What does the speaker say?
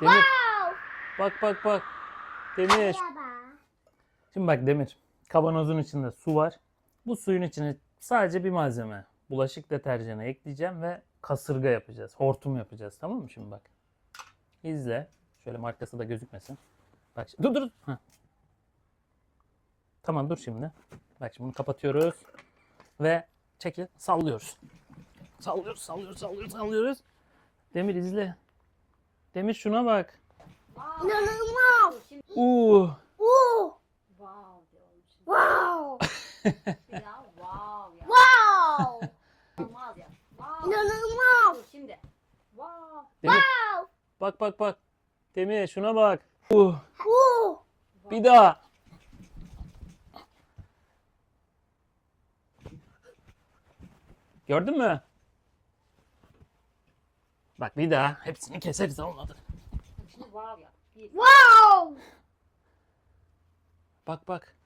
Demir. Wow. Bak bak bak. Demir. Şimdi bak Demir. Kavanozun içinde su var. Bu suyun içine sadece bir malzeme. Bulaşık deterjanı ekleyeceğim ve kasırga yapacağız. Hortum yapacağız. Tamam mı şimdi bak. İzle. Şöyle markası da gözükmesin. Bak şimdi. Dur dur. Heh. Tamam dur şimdi. Bak şimdi bunu kapatıyoruz. Ve çekil sallıyoruz. Sallıyoruz, sallıyoruz, sallıyoruz, sallıyoruz. Demir izle. Demir şuna bak. İnanılmaz. Uuu. Oo. Wow diyorum şimdi. Wow. ya wow ya. Wow. Olmaz ya. Wow. İnanılmaz. Şimdi. Wow. Demir. Wow. Bak bak bak. Demir şuna bak. Uh. Oo. Bir daha. Gördün mü? Bak bir daha. Hepsini keseriz olmadı. Şimdi wow. Wow. Bak bak.